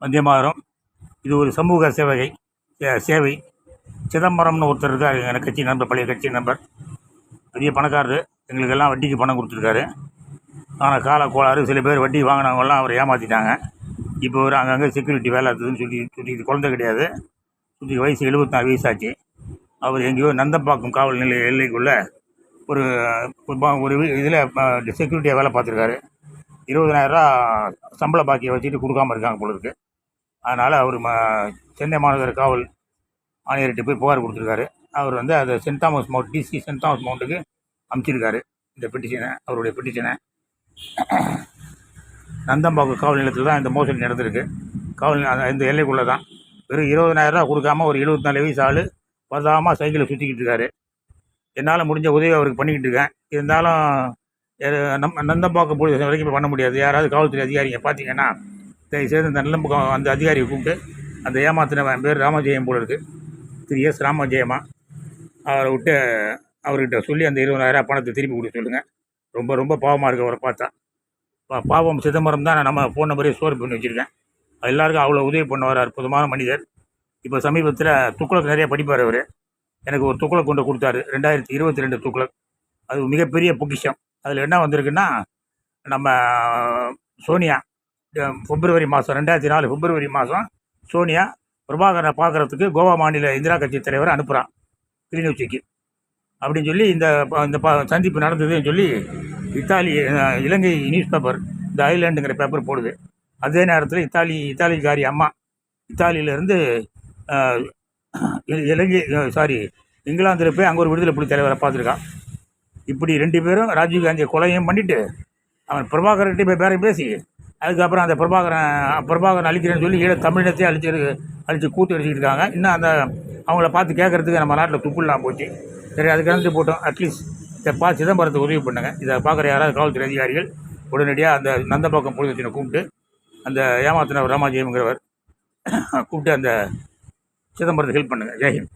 வந்தே இது ஒரு சமூக சேவை சே- சேவை. சிதம்பரம்னு ஒருத்தர் இருக்கார் எனக்கு கட்சி நண்பர் பழைய கட்சி நண்பர். பெரிய பணக்காரரு. எங்களுக்கெல்லாம் வட்டிக்கு பணம் கொடுத்துருக்காரு. ஆனால் கால கோளாறு சில பேர் வட்டி வாங்கினவங்கெல்லாம் அவர் ஏமாற்றிட்டாங்க இப்போ ஒரு அங்கங்கே செக்யூரிட்டி வேலை இருக்குதுன்னு சொல்லி சுற்றி குழந்தை கிடையாது. சுற்றி வயசு எழுபத்தாறு வயசாச்சு. அவர் எங்கேயோ நந்தம்பாக்கம் காவல் நிலைய எல்லைக்குள்ளே ஒரு ஒரு இதில் செக்யூரிட்டியாக வேலை பார்த்துருக்காரு. இருபதனாயிரரூவா சம்பள பாக்கியை வச்சுட்டு கொடுக்காம இருக்காங்க போல இருக்குது அதனால் அவர் ம சென்னை மாநகர காவல் ஆணையர்கிட்ட போய் புகார் கொடுத்துருக்காரு. அவர் வந்து அதை Saint Thomas Mount DC Saint Thomas மவுண்ட்டுக்கு அமுச்சிருக்காரு. இந்த பெட்டிஷனை அவருடைய பெட்டிஷனை நந்தம்பாக்கம் காவல் நிலையத்தில் தான் இந்த மோசடி நடந்திருக்கு. காவல் இந்த எல்லைக்குள்ளே தான். வெறும் இருபதனாயிரரூவா கொடுக்காம ஒரு எழுபத்தினாலு வயசு ஆள் பதாமல் சைக்கிளை சுற்றிக்கிட்டு இருக்காரு. என்னால் முடிஞ்ச உதவி அவருக்கு பண்ணிக்கிட்டு இருக்கேன். இருந்தாலும் நம் நம்ம நந்தம்பாக்கம் போலீஸ் வரைக்கும் பண்ண முடியாது. யாராவது காவல்துறை அதிகாரிங்க பார்த்தீங்கன்னா தயவுசெய்து அந்த நந்தம்பாக்கம் அந்த அதிகாரியை கூப்பிட்டு அந்த ஏமாத்தினவன் பேர் ராமஜெயம் போல இருக்குது திரு எஸ் ராமஜெயமா அவரை விட்டு அவர்கிட்ட சொல்லி அந்த இருபதாயிரம் பணத்தை திருப்பி கொடுக்க சொல்லுங்கள் ரொம்ப ரொம்ப பாவமாக இருக்குது அவரை பார்த்தா. பா- பாவம் சிதம்பரம் தான் நம்ம ஃபோன் நம்பரே ஸ்டோர் பண்ணி வச்சுருக்கேன். எல்லாருக்கும் அவ்வளோ உதவி பண்ணுவார் அற்புதமான மனிதர். இப்போ சமீபத்தில் துக்குளக்கு நிறைய படிப்பார் அவர். எனக்கு ஒரு துக்குளக் கொண்டு கொடுத்தாரு. ரெண்டாயிரத்தி இருபத்தி ரெண்டு துக்குளக். அது மிகப்பெரிய பொக்கிஷம். அதில் என்ன வந்திருக்குன்னா நம்ம சோனியா. பிப்ரவரி மாதம் ரெண்டாயிரத்தி நாலு பிப்ரவரி மாதம் சோனியா பிரபாகரனை பார்க்குறதுக்கு கோவா மாநில இந்திரா கட்சி தலைவரை அனுப்புகிறான் கிளிநொச்சிக்கு. அப்படின்னு சொல்லி இந்த ப- இந்த ப- சந்திப்பு நடந்ததுன்னு சொல்லி இத்தாலி இலங்கை நியூஸ் பேப்பர் இந்த ஐலாண்டுங்கிற பேப்பர் போடுது. அதே நேரத்தில் இத்தாலி இத்தாலிக்காரி அம்மா இத்தாலியிலேருந்து இலங்கை சாரி இங்கிலாந்தில் போய் அங்கே ஒரு விடுதலை புலி தலைவரை பார்த்துருக்கான். இப்படி ரெண்டு பேரும் ராஜீவ் காந்தியை கொலையும் பண்ணிவிட்டு அவன் பிரபாகர்கிட்ட போய் பேரம் பேசி அதுக்கப்புறம் அந்த பிரபாகரன் பிரபாகரன் அழிக்கிறேன்னு சொல்லி ஈழ தமிழினத்தையே அழிச்சு அழிச்சு கூத்து அடிச்சுட்டு இருக்காங்க இன்னும் அந்த அவங்கள பார்த்து கேட்குறதுக்கு நம்ம நாட்டில் துப்புலாம் போச்சு. சரி அதுக்கு இறந்து போட்டோம். அட்லீஸ்ட் இதை பா சிதம்பரத்துக்கு உதவி பண்ணுங்க. இதை பார்க்குற யாராவது காவல்துறை அதிகாரிகள் உடனடியாக அந்த நந்தம்பாக்கம் பொழுதுச்சினை கூப்பிட்டு அந்த ஏமாத்தினவர் ராமாஜெயம்ங்கிறவர் கூப்பிட்டு அந்த சிதம்பரத்தை ஹெல்ப் பண்ணுங்கள் ஜெயஹிந்த்